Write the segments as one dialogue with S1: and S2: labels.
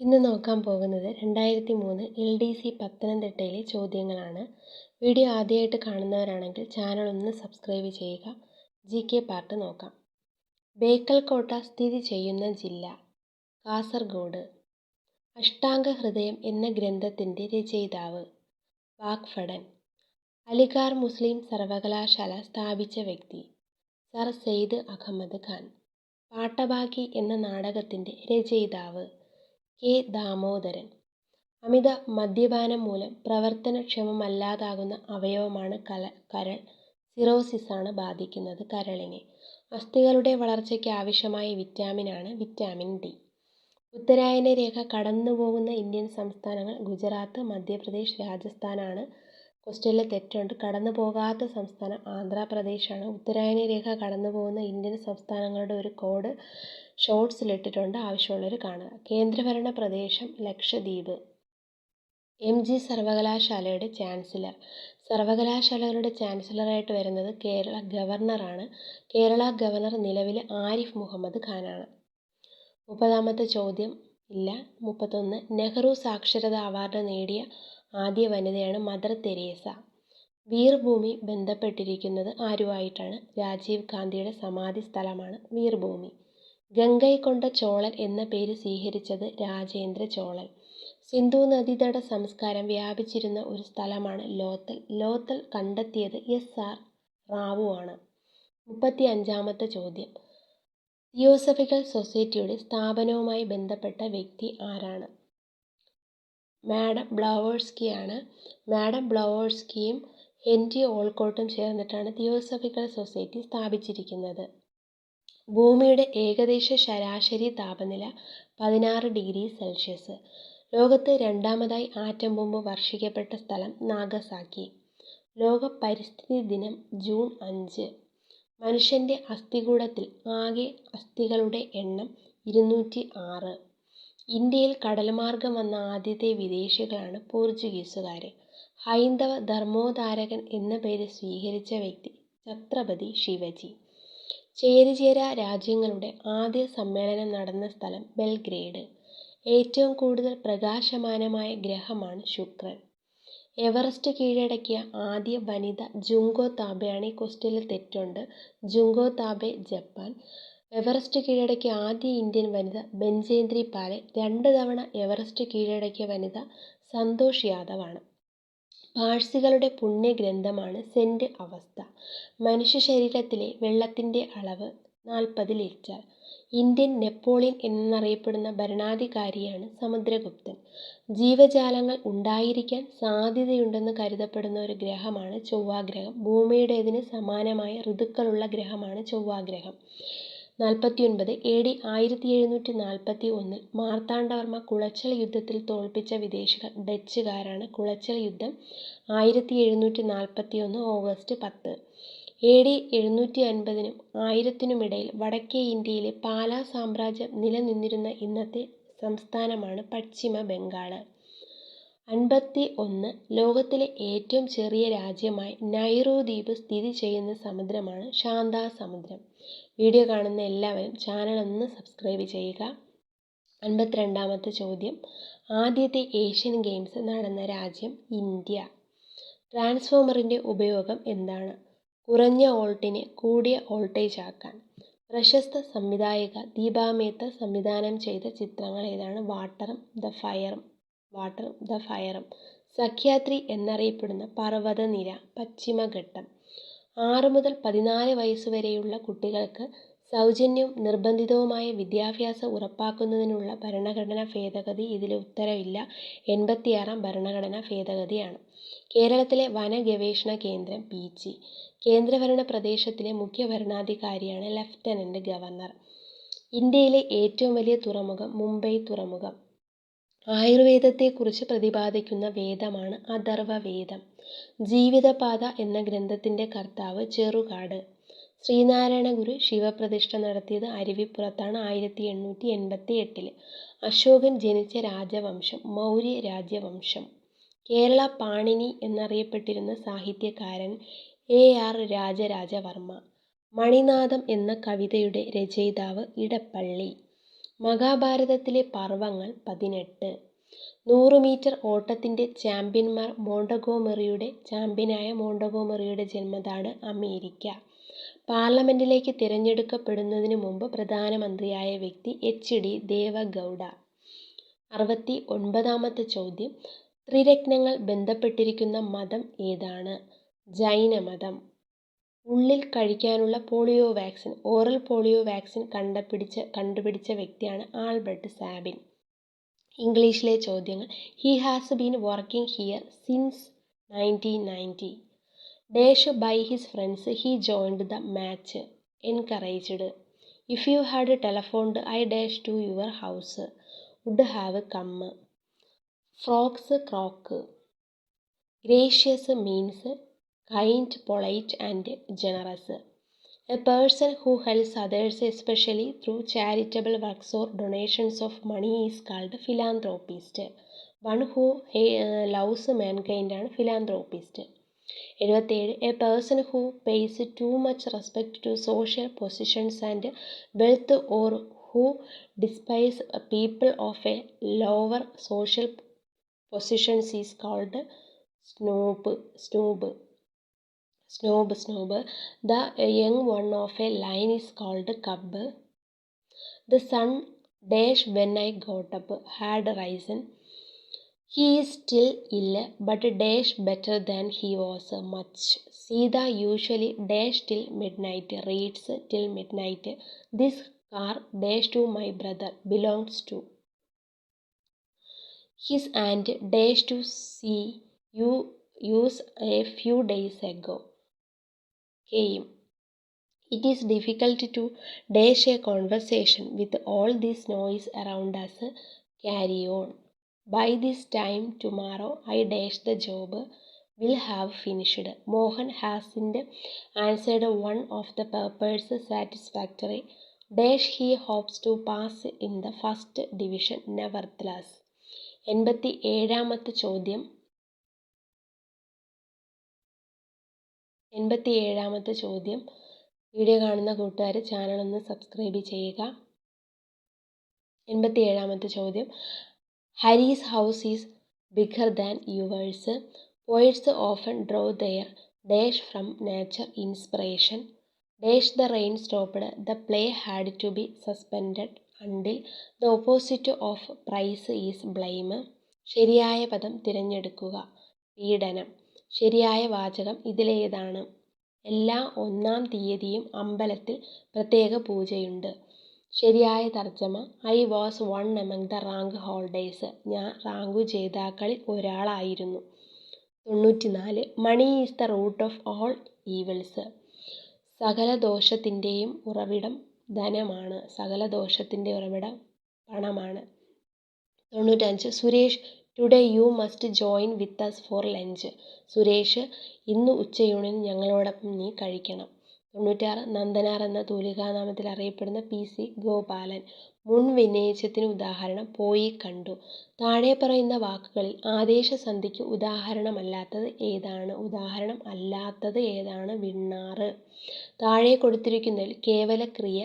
S1: ഇന്ന് നോക്കാൻ പോകുന്നത് രണ്ടായിരത്തി മൂന്ന് എൽ ഡി സി പത്തനംതിട്ടയിലെ ചോദ്യങ്ങളാണ്. വീഡിയോ ആദ്യമായിട്ട് കാണുന്നവരാണെങ്കിൽ ചാനൽ ഒന്ന് സബ്സ്ക്രൈബ് ചെയ്യുക. ജി കെ പാർട്ട് നോക്കാം. ബേക്കൽ കോട്ട സ്ഥിതി ചെയ്യുന്ന ജില്ല. കാസർഗോഡ്. അഷ്ടാംഗ ഹൃദയം എന്ന ഗ്രന്ഥത്തിന്റെ രചയിതാവ്. വാക്ഫടൻ അലിഗാർ മുസ്ലിം സർവകലാശാല സ്ഥാപിച്ച വ്യക്തി. സർ സെയ്ദ് അഹമ്മദ് ഖാൻ. പാട്ടബാക്കി എന്ന നാടകത്തിന്റെ രചയിതാവ്. കെ ദാമോദരൻ. അമിത മദ്യപാനം മൂലം പ്രവർത്തനക്ഷമമല്ലാതാകുന്ന അവയവമാണ് കല കരൾ. സിറോസിസാണ് ബാധിക്കുന്നത് കരളിനെ. അസ്ഥികളുടെ വളർച്ചയ്ക്ക് ആവശ്യമായ വിറ്റാമിനാണ് വിറ്റാമിൻ ഡി. ഉത്തരായന രേഖ കടന്നുപോകുന്ന ഇന്ത്യൻ സംസ്ഥാനങ്ങൾ ഗുജറാത്ത് മധ്യപ്രദേശ് രാജസ്ഥാനാണ് ക്വസ്റ്റ്യനിൽ തെറ്റുണ്ട്. കടന്നു പോകാത്ത സംസ്ഥാനം ആന്ധ്രാപ്രദേശാണ്. ഉത്തരായന രേഖ കടന്നു പോകുന്ന ഇന്ത്യൻ സംസ്ഥാനങ്ങളുടെ ഒരു കോഡ് ഷോർട്സിലിട്ടിട്ടുണ്ട്. ആവശ്യമുള്ളവർ കാണുക. കേന്ദ്രഭരണ പ്രദേശം ലക്ഷദ്വീപ്. എം ജി സർവകലാശാലയുടെ ചാൻസലർ. സർവകലാശാലകളുടെ ചാൻസലറായിട്ട് വരുന്നത് കേരള ഗവർണറാണ്. കേരള ഗവർണർ നിലവിൽ ആരിഫ് മുഹമ്മദ് ഖാനാണ്. മുപ്പതാമത്തെ ചോദ്യം ഇല്ല. മുപ്പത്തൊന്ന്. നെഹ്റു സാക്ഷരതാ അവാർഡ് നേടിയ ആദ്യ വനിതയാണ് മദർ തെരേസ. വീർഭൂമി ബന്ധപ്പെട്ടിരിക്കുന്നത് ആരുമായിട്ടാണ്? രാജീവ് ഗാന്ധിയുടെ സമാധി സ്ഥലമാണ് വീർഭൂമി. ഗംഗൈകൊണ്ട ചോളൻ എന്ന പേര് സ്വീകരിച്ചത് രാജേന്ദ്ര ചോളൻ. സിന്ധു നദീതട സംസ്കാരം വ്യാപിച്ചിരുന്ന ഒരു സ്ഥലമാണ് ലോത്തൽ. ലോത്തൽ കണ്ടെത്തിയത് എസ്. ആർ. റാവു ആണ്. മുപ്പത്തി അഞ്ചാമത്തെ ചോദ്യം. തിയോസഫിക്കൽ സൊസൈറ്റിയുടെ സ്ഥാപനവുമായി ബന്ധപ്പെട്ട വ്യക്തി ആരാണ്? മാഡം ബ്ലവേഴ്സ്കിയാണ്. മാഡം ബ്ലവേഴ്സ്കിയും ജി ഓൾക്കോട്ടും ചേർന്നിട്ടാണ് തിയോസഫിക്കൽ സൊസൈറ്റി സ്ഥാപിച്ചിരിക്കുന്നത്. ഭൂമിയുടെ ഏകദേശ ശരാശരി താപനില പതിനാറ് ഡിഗ്രി സെൽഷ്യസ്. ലോകത്ത് രണ്ടാമതായി ആറ്റം ബോംബ് വർഷിക്കപ്പെട്ട സ്ഥലം നാഗസാക്കി. ലോക പരിസ്ഥിതി ദിനം ജൂൺ അഞ്ച്. മനുഷ്യന്റെ അസ്ഥികൂടത്തിൽ ആകെ അസ്ഥികളുടെ എണ്ണം ഇരുന്നൂറ്റി ആറ്. ഇന്ത്യയിൽ കടൽമാർഗം വന്ന ആദ്യത്തെ വിദേശികളാണ് പോർച്ചുഗീസുകാർ ഹൈന്ദവ ധർമ്മോദ്ധാരകൻ എന്ന പേര് സ്വീകരിച്ച വ്യക്തി ഛത്രപതി ശിവജി. ചേരിചേര രാജ്യങ്ങളുടെ ആദ്യ സമ്മേളനം നടന്ന സ്ഥലം ബെൽഗ്രേഡ്. ഏറ്റവും കൂടുതൽ പ്രകാശമാനമായ ഗ്രഹമാണ് ശുക്രൻ. എവറസ്റ്റ് കീഴടക്കിയ ആദ്യ വനിത ജുങ്കോ താബെയാണ് ഈ ക്വസ്റ്റ്യനിൽ തെറ്റുണ്ട്. ജുങ്കോ താബെ ജപ്പാൻ. എവറസ്റ്റ് കീഴടക്കിയ ആദ്യ ഇന്ത്യൻ വനിത ബെഞ്ചേന്ദ്രി പാലെ രണ്ട് തവണ എവറസ്റ്റ് കീഴടക്കിയ വനിത സന്തോഷ് യാദവാണ്. പാഴ്സികളുടെ പുണ്യഗ്രന്ഥമാണ് സെന്റ് അവസ്ഥ. മനുഷ്യ ശരീരത്തിലെ വെള്ളത്തിന്റെ അളവ് നാൽപ്പത് ലിറ്റർ. ഇന്ത്യൻ നെപ്പോളിയൻ എന്നറിയപ്പെടുന്ന ഭരണാധികാരിയാണ് സമുദ്രഗുപ്തൻ. ജീവജാലങ്ങൾ ഉണ്ടായിരിക്കാൻ സാധ്യതയുണ്ടെന്ന് കരുതപ്പെടുന്ന ഒരു ഗ്രഹമാണ് ചൊവ്വാഗ്രഹം. ഭൂമിയുടേതിന് സമാനമായ ഋതുക്കളുള്ള ഗ്രഹമാണ് ചൊവ്വാഗ്രഹം. നാൽപ്പത്തിയൊൻപത് എ ഡി ആയിരത്തി എഴുന്നൂറ്റി നാൽപ്പത്തി ഒന്നിൽ മാർത്താണ്ഡവർമ്മ കുളച്ചൽ യുദ്ധത്തിൽ തോൽപ്പിച്ച വിദേശികൾ ഡച്ചുകാരാണ് കുളച്ചൽ യുദ്ധം ആയിരത്തി എഴുന്നൂറ്റി നാൽപ്പത്തി ഒന്ന് ഓഗസ്റ്റ് പത്ത്. എ ഡി എഴുന്നൂറ്റി അൻപതിനും ആയിരത്തിനുമിടയിൽ വടക്കേ ഇന്ത്യയിലെ പാലാ സാമ്രാജ്യം നിലനിന്നിരുന്ന ഇന്നത്തെ സംസ്ഥാനമാണ് പശ്ചിമ ബംഗാൾ അൻപത്തി ഒന്ന് ലോകത്തിലെ ഏറ്റവും ചെറിയ രാജ്യമായി നൈറോ ദ്വീപ് സ്ഥിതി ചെയ്യുന്ന സമുദ്രമാണ് ശാന്താസമുദ്രം. വീഡിയോ കാണുന്ന എല്ലാവരും ചാനൽ ഒന്ന് സബ്സ്ക്രൈബ് ചെയ്യുക. അൻപത്തിരണ്ടാമത്തെ ചോദ്യം. ആദ്യത്തെ ഏഷ്യൻ ഗെയിംസ് നടന്ന രാജ്യം ഇന്ത്യ. ട്രാൻസ്ഫോമറിന്റെ ഉപയോഗം എന്താണ്? കുറഞ്ഞ വോൾട്ടിനെ കൂടിയ വോൾട്ടേജ് ആക്കാൻ. പ്രശസ്ത സംവിധായിക ദീപാമേത്ത സംവിധാനം ചെയ്ത ചിത്രങ്ങൾ ഏതാണ്? വാട്ടറും ദ ഫയറും വാട്ടറും ദ ഫയറും. സഖ്യാത്രി എന്നറിയപ്പെടുന്ന പർവതനിര പശ്ചിമഘട്ടം. ആറ് മുതൽ പതിനാല് വയസ്സ് വരെയുള്ള കുട്ടികൾക്ക് സൗജന്യവും നിർബന്ധിതവുമായ വിദ്യാഭ്യാസം ഉറപ്പാക്കുന്നതിനുള്ള ഭരണഘടനാ ഭേദഗതി ഇതിൽ ഉത്തരവില്ല. എൺപത്തിയാറാം ഭരണഘടനാ ഭേദഗതിയാണ്. കേരളത്തിലെ വന ഗവേഷണ കേന്ദ്രം പി. ജി. കേന്ദ്രഭരണ പ്രദേശത്തിലെ മുഖ്യ ഭരണാധികാരിയാണ് ലഫ്റ്റനന്റ് ഗവർണർ. ഇന്ത്യയിലെ ഏറ്റവും വലിയ തുറമുഖം മുംബൈ തുറമുഖം. ആയുർവേദത്തെക്കുറിച്ച് പ്രതിപാദിക്കുന്ന വേദമാണ് അഥർവവേദം. ജീവിതപാത എന്ന ഗ്രന്ഥത്തിന്റെ കർത്താവ് ചെറുകാട്. ശ്രീനാരായണ ഗുരു ശിവപ്രതിഷ്ഠ നടത്തിയത് അരുവിപ്പുറത്താണ് ആയിരത്തി എണ്ണൂറ്റി എൺപത്തി എട്ടിൽ അശോകൻ ജനിച്ച രാജവംശം മൗര്യ രാജവംശം കേരള പാണിനി എന്നറിയപ്പെട്ടിരുന്ന സാഹിത്യകാരൻ എ ആർ രാജരാജവർമ്മ. മണിനാഥം എന്ന കവിതയുടെ രചയിതാവ് ഇടപ്പള്ളി. മഹാഭാരതത്തിലെ പർവങ്ങൾ പതിനെട്ട്. നൂറ് മീറ്റർ ഓട്ടത്തിന്റെ ചാമ്പ്യന്മാർ മോണ്ടഗോമെറിയുടെ ചാമ്പ്യനായ മോണ്ടഗോമെറിയുടെ ജന്മനാട് അമേരിക്ക. പാർലമെന്റിലേക്ക് തിരഞ്ഞെടുക്കപ്പെടുന്നതിന് മുമ്പ് പ്രധാനമന്ത്രിയായ വ്യക്തി എച്ച് ഡി ദേവഗൗഡ. അറുപത്തി ഒൻപതാമത്തെ ചോദ്യം. ത്രിരത്നങ്ങൾ ബന്ധപ്പെട്ടിരിക്കുന്ന മതം ഏതാണ്? ജൈനമതം. ഉള്ളിൽ കഴിക്കാനുള്ള polio vaccine oral polio vaccine കണ്ടുപിടിച്ച കണ്ടുപിടിച്ച വ്യക്തിയാണ് ആൽബർട്ട് സാബിൻ. ഇംഗ്ലീഷിലെ ചോദ്യങ്ങൾ. He has been working here since nineteen ninety dash by his friends he joined the match encouraged if you had telephoned I dash to your house would have come frocks crock gracious means kind, polite, and generous. A person who helps others, especially through charitable works or donations of money, is called philanthropist. One who uh, loves mankind ആണ് philanthropist. എഴുപത്തേഴ് a person who pays too much respect to social positions and wealth or who despise people of a lower social positions is called snob snob snob snob. The young one of a lion is called cub. The sun dash when i got up had risen. He is still ill but dash better than he was much. Sita usually dash till midnight reads till midnight. This car dash to my brother belongs to. His aunt dash to see you use a few days ago came. It is difficult to dash a conversation with all this noise around us. Carry on. By this time tomorrow, I dash the job will have finished. Mohan hasn't answered one of the papers satisfactory. Dash he hopes to pass in the first division nevertheless. എൺപത്തി ഏഴാമത്തെ ചോദ്യം എൺപത്തി ഏഴാമത്തെ ചോദ്യം. Video കാണുന്ന കൂട്ടുകാർ channel ഒന്ന് subscribe ചെയ്യുക. എൺപത്തി ഏഴാമത്തെ ചോദ്യം. Hari's house is bigger than yours poets often draw their dash from nature inspiration dash the rain stopped the play had to be suspended until the opposite of praise is blame ശരിയായ പദം തിരഞ്ഞെടുക്കുക. പീഡനം. ശരിയായ വാചകം ഇതിലേതാണ്. എല്ലാ ഒന്നാം തീയതിയും അമ്പലത്തിൽ പ്രത്യേക പൂജയുണ്ട്. ശരിയായ തർജമ. I was one among the rank holders ഞാൻ റാങ്കു ജേതാക്കളിൽ ഒരാളായിരുന്നു. തൊണ്ണൂറ്റിനാല്. Money is the root of all evils സകല ദോഷത്തിന്റെയും ഉറവിടം ധനമാണ്. സകല ദോഷത്തിന്റെ ഉറവിടം പണമാണ്. തൊണ്ണൂറ്റഞ്ച്. Suresh today you must join with us for lunch Suresh ഇന്ന് ഉച്ചയൂണിന് ഞങ്ങളോടൊപ്പം നീ കഴിക്കണം. തൊണ്ണൂറ്റാറ് നന്ദനാർ എന്ന തൂലികാനാമത്തിൽ അറിയപ്പെടുന്ന പി സി ഗോപാലൻ മുൻ വിനയിച്ചതിന് ഉദാഹരണം പോയി കണ്ടു. താഴെ പറയുന്ന വാക്കുകളിൽ ആദേശസന്ധിക്ക് ഉദാഹരണമല്ലാത്തത് ഏതാണ്? ഉദാഹരണം അല്ലാത്തത് ഏതാണ്? വിണ്ണാറ് താഴെ കൊടുത്തിരിക്കുന്നതിൽ കേവല ക്രിയ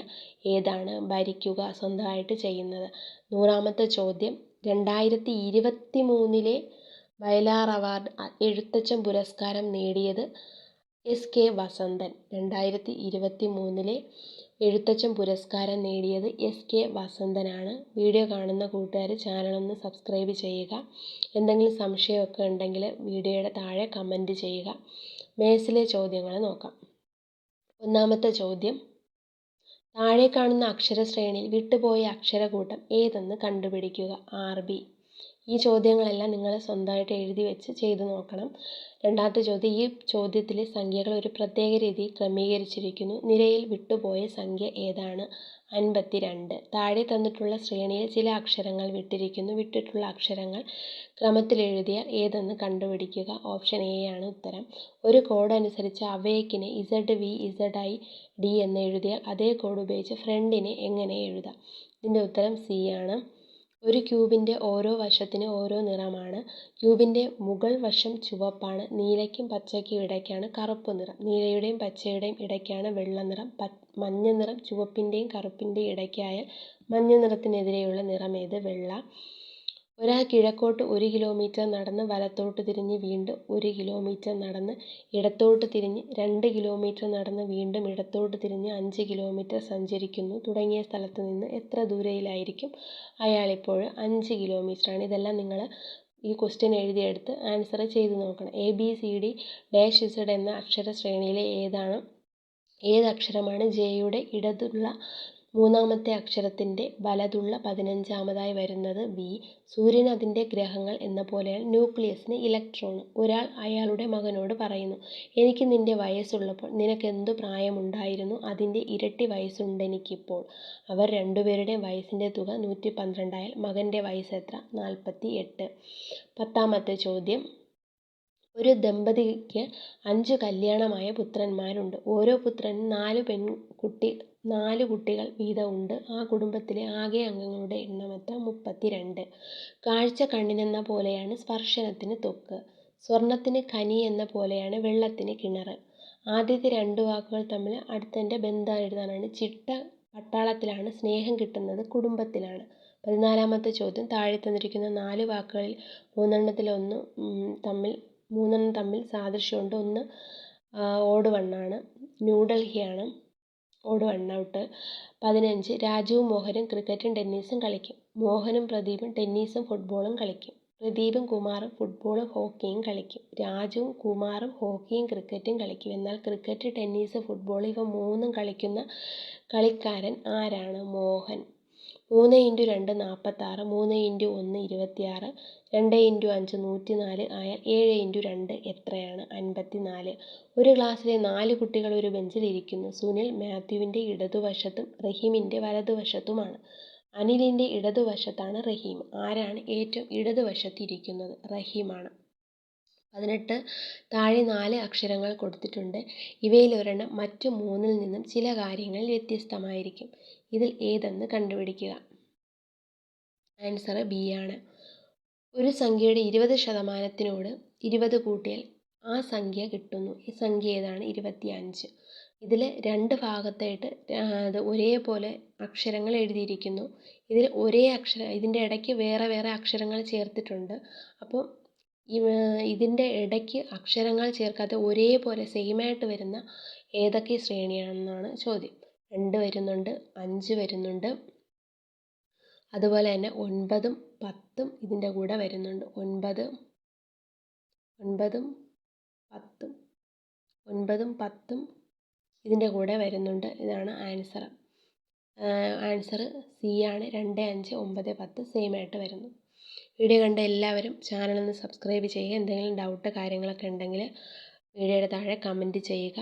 S1: ഏതാണ്? ഭരിക്കുക സ്വന്തമായിട്ട് ചെയ്യുന്നത്. നൂറാമത്തെ ചോദ്യം രണ്ടായിരത്തി ഇരുപത്തി മൂന്നിലെ വയലാർ അവാർഡ് എഴുത്തച്ഛൻ പുരസ്കാരം നേടിയത് എസ് കെ വസന്തൻ. രണ്ടായിരത്തി ഇരുപത്തി മൂന്നിലെ എഴുത്തച്ഛൻ പുരസ്കാരം നേടിയത് എസ് കെ വസന്തനാണ്. വീഡിയോ കാണുന്ന കൂട്ടുകാർ ചാനലൊന്ന് സബ്സ്ക്രൈബ് ചെയ്യുക. എന്തെങ്കിലും സംശയമൊക്കെ ഉണ്ടെങ്കിൽ വീഡിയോയുടെ താഴെ കമന്റ് ചെയ്യുക. മേസിലെ ചോദ്യങ്ങൾ നോക്കാം. ഒന്നാമത്തെ ചോദ്യം. താഴെ കാണുന്ന അക്ഷരശ്രേണിയിൽ വിട്ടുപോയ അക്ഷരകൂട്ടം ഏതെന്ന് കണ്ടുപിടിക്കുക? R B. ഈ ചോദ്യങ്ങളെല്ലാം നിങ്ങൾ സ്വന്തമായിട്ട് എഴുതി വെച്ച് ചെയ്ത് നോക്കണം. രണ്ടാമത്തെ ചോദ്യം ഈ ചോദ്യത്തിലെ സംഖ്യകൾ ഒരു പ്രത്യേക രീതിയിൽ ക്രമീകരിച്ചിരിക്കുന്നു. നിരയിൽ വിട്ടുപോയ സംഖ്യ ഏതാണ്? അൻപത്തി രണ്ട് താഴെ തന്നിട്ടുള്ള ശ്രേണിയിൽ ചില അക്ഷരങ്ങൾ വിട്ടിരിക്കുന്നു. വിട്ടിട്ടുള്ള അക്ഷരങ്ങൾ ക്രമത്തിൽ എഴുതിയാൽ ഏതെന്ന് കണ്ടുപിടിക്കുക. ഓപ്ഷൻ എ ആണ് ഉത്തരം. ഒരു കോഡ് അനുസരിച്ച് അവയക്കിനെ Z V Z I D എന്ന് എഴുതിയാൽ അതേ കോഡ് ഉപയോഗിച്ച് ഫ്രണ്ടിനെ എങ്ങനെ എഴുതാം? ഇതിന്റെ ഉത്തരം സി ആണ്. ഒരു ക്യൂബിന്റെ ഓരോ വശത്തിന് ഓരോ നിറമാണ്. ക്യൂബിന്റെ മുകൾ വശം ചുവപ്പാണ്. നീലയ്ക്കും പച്ചയ്ക്കും ഇടയ്ക്കാണ് കറുപ്പ് നിറം. നീലയുടെയും പച്ചയുടെയും ഇടയ്ക്കാണ് വെള്ള നിറം. മഞ്ഞ നിറം ചുവപ്പിന്റെയും കറുപ്പിന്റെയും ഇടയ്ക്കായാൽ മഞ്ഞ നിറത്തിനെതിരെയുള്ള നിറമേത് വെള്ള. ഒരാൾ കിഴക്കോട്ട് ഒരു കിലോമീറ്റർ നടന്ന് വലത്തോട്ട് തിരിഞ്ഞ് വീണ്ടും ഒരു കിലോമീറ്റർ നടന്ന് ഇടത്തോട്ട് തിരിഞ്ഞ് രണ്ട് കിലോമീറ്റർ നടന്ന് വീണ്ടും ഇടത്തോട്ട് തിരിഞ്ഞ് അഞ്ച് കിലോമീറ്റർ സഞ്ചരിക്കുന്നു. തുടങ്ങിയ സ്ഥലത്ത് നിന്ന് എത്ര ദൂരയിലായിരിക്കും? അയാളിപ്പോൾ അഞ്ച് കിലോമീറ്ററാണ്. ഇതെല്ലാം നിങ്ങൾ ഈ ക്വസ്റ്റ്യൻ എഴുതിയെടുത്ത് ആൻസർ ചെയ്ത് നോക്കണം. A B C D dash Z എന്ന അക്ഷര ശ്രേണിയിലെ ഏതാണ് ഏത് അക്ഷരമാണ് ജെയുടെ ഇടതുള്ള മൂന്നാമത്തെ അക്ഷരത്തിന്റെ വലതുള്ള പതിനഞ്ചാമതായി വരുന്നത് ബി സൂര്യൻ അതിന്റെ ഗ്രഹങ്ങൾ എന്ന പോലെയാണ്. ന്യൂക്ലിയസിന് ഇലക്ട്രോൺ ഒരാൾ അയാളുടെ മകനോട് പറയുന്നു എനിക്ക് നിന്റെ വയസ്സുള്ളപ്പോൾ നിനക്ക് നിനക്കെന്തു പ്രായമുണ്ടായിരുന്നു? അതിന്റെ ഇരട്ടി വയസ്സുണ്ടെനിക്കിപ്പോൾ അവർ രണ്ടുപേരുടെയും വയസ്സിന്റെ തുക നൂറ്റി പന്ത്രണ്ടായാൽ മകന്റെ വയസ്സ് എത്ര നാൽപ്പത്തി എട്ട് പത്താമത്തെ ചോദ്യം. ഒരു ദമ്പതിക്ക് അഞ്ച് കല്യാണമായ പുത്രന്മാരുണ്ട്. ഓരോ പുത്രനും നാല് പെൺകുട്ടി നാല് കുട്ടികൾ വീതമുണ്ട്. ആ കുടുംബത്തിലെ ആകെ അംഗങ്ങളുടെ എണ്ണം എത്ര? മുപ്പത്തിരണ്ട്. കാഴ്ച കണ്ണിനെന്ന പോലെയാണ് സ്പർശനത്തിന് ത്വക്ക് സ്വർണത്തിന് ഖനി എന്ന പോലെയാണ് വെള്ളത്തിന് കിണർ. ആദ്യത്തെ രണ്ട് വാക്കുകൾ തമ്മിൽ അടുത്തതിന്റെ ബന്ധം എഴുതാനാണ്. ചിട്ട പട്ടാളത്തിലാണ് സ്നേഹം കിട്ടുന്നത് കുടുംബത്തിലാണ്. പതിനാലാമത്തെ ചോദ്യം. താഴെ തന്നിരിക്കുന്ന നാല് വാക്കുകളിൽ മൂന്നെണ്ണത്തിലൊന്ന് തമ്മിൽ മൂന്നെണ്ണം തമ്മിൽ സാദൃശ്യമുണ്ട്. ഒന്ന് ഓട് വണ്ണാണ് ന്യൂഡൽഹിയാണ്. ഓട് വണ്ണൗട്ട് പതിനഞ്ച്. രാജുവും മോഹനും ക്രിക്കറ്റും ടെന്നീസും കളിക്കും. മോഹനും പ്രദീപും ടെന്നീസും ഫുട്ബോളും കളിക്കും. പ്രദീപും കുമാറും ഫുട്ബോളും ഹോക്കിയും കളിക്കും. രാജുവും കുമാറും ഹോക്കിയും ക്രിക്കറ്റും കളിക്കും. എന്നാൽ ക്രിക്കറ്റ് ടെന്നീസ് ഫുട്ബോൾ ഇവ മൂന്നും കളിക്കുന്ന കളിക്കാരൻ ആരാണ്? മോഹൻ. മൂന്ന് ഇന്റു രണ്ട് നാൽപ്പത്താറ് മൂന്ന് ഇന്റു ഒന്ന് ഇരുപത്തിയാറ് രണ്ട് ഇന്റു അഞ്ച് നൂറ്റി നാല് ആയാൽ ഏഴ് ഇന്റു രണ്ട് എത്രയാണ്? അൻപത്തി നാല് ഒരു ക്ലാസ്സിലെ നാല് കുട്ടികൾ ഒരു ബെഞ്ചിൽ ഇരിക്കുന്നു. സുനിൽ മാത്യുവിന്റെ ഇടതുവശത്തും റഹീമിന്റെ വലതുവശത്തുമാണ്. അനിലിന്റെ ഇടതുവശത്താണ് റഹീം. ആരാണ് ഏറ്റവും ഇടതുവശത്തിരിക്കുന്നത്? റഹീമാണ്. പതിനെട്ട് താഴെ നാല് അക്ഷരങ്ങൾ കൊടുത്തിട്ടുണ്ട്. ഇവയിലൊരെണ്ണം മറ്റു മൂന്നിൽ നിന്നും ചില കാര്യങ്ങളിൽ വ്യത്യസ്തമായിരിക്കും. ഇതിൽ ഏതെന്ന് കണ്ടുപിടിക്കുക. ആൻസർ ബി ആണ്. ഒരു സംഖ്യയുടെ ഇരുപത് ശതമാനത്തിനോട് ഇരുപത് കൂട്ടിയാൽ ആ സംഖ്യ കിട്ടുന്നു. ഈ സംഖ്യ ഏതാണ്? ഇരുപത്തി അഞ്ച് ഇതിൽ രണ്ട് ഭാഗത്തായിട്ട് അത് ഒരേപോലെ അക്ഷരങ്ങൾ എഴുതിയിരിക്കുന്നു. ഇതിൽ ഒരേ അക്ഷര ഇതിന്റെ ഇടയ്ക്ക് വേറെ വേറെ അക്ഷരങ്ങൾ ചേർത്തിട്ടുണ്ട്. അപ്പോൾ ഇതിന്റെ ഇടയ്ക്ക് അക്ഷരങ്ങൾ ചേർക്കാതെ ഒരേപോലെ സെയിമായിട്ട് വരുന്ന ഏതൊക്കെ ശ്രേണിയാണെന്നാണ് ചോദ്യം. രണ്ട് വരുന്നുണ്ട് അഞ്ച് വരുന്നുണ്ട്. അതുപോലെ തന്നെ ഒൻപതും പത്തും ഇതിന്റെ കൂടെ വരുന്നുണ്ട്. ഒൻപത് ഒൻപതും പത്തും ഒൻപതും പത്തും ഇതിന്റെ കൂടെ വരുന്നുണ്ട്. ഇതാണ് ആൻസർ. ആൻസർ സി ആണ്. രണ്ട് അഞ്ച് ഒമ്പത് പത്ത് സെയിം ആയിട്ട് വരുന്നു. വീഡിയോ കണ്ട എല്ലാവരും ചാനൽ ഒന്ന് സബ്സ്ക്രൈബ് ചെയ്യുക. എന്തെങ്കിലും ഡൗട്ട് കാര്യങ്ങളൊക്കെ ഉണ്ടെങ്കിൽ വീഡിയോയുടെ താഴെ കമന്റ് ചെയ്യുക.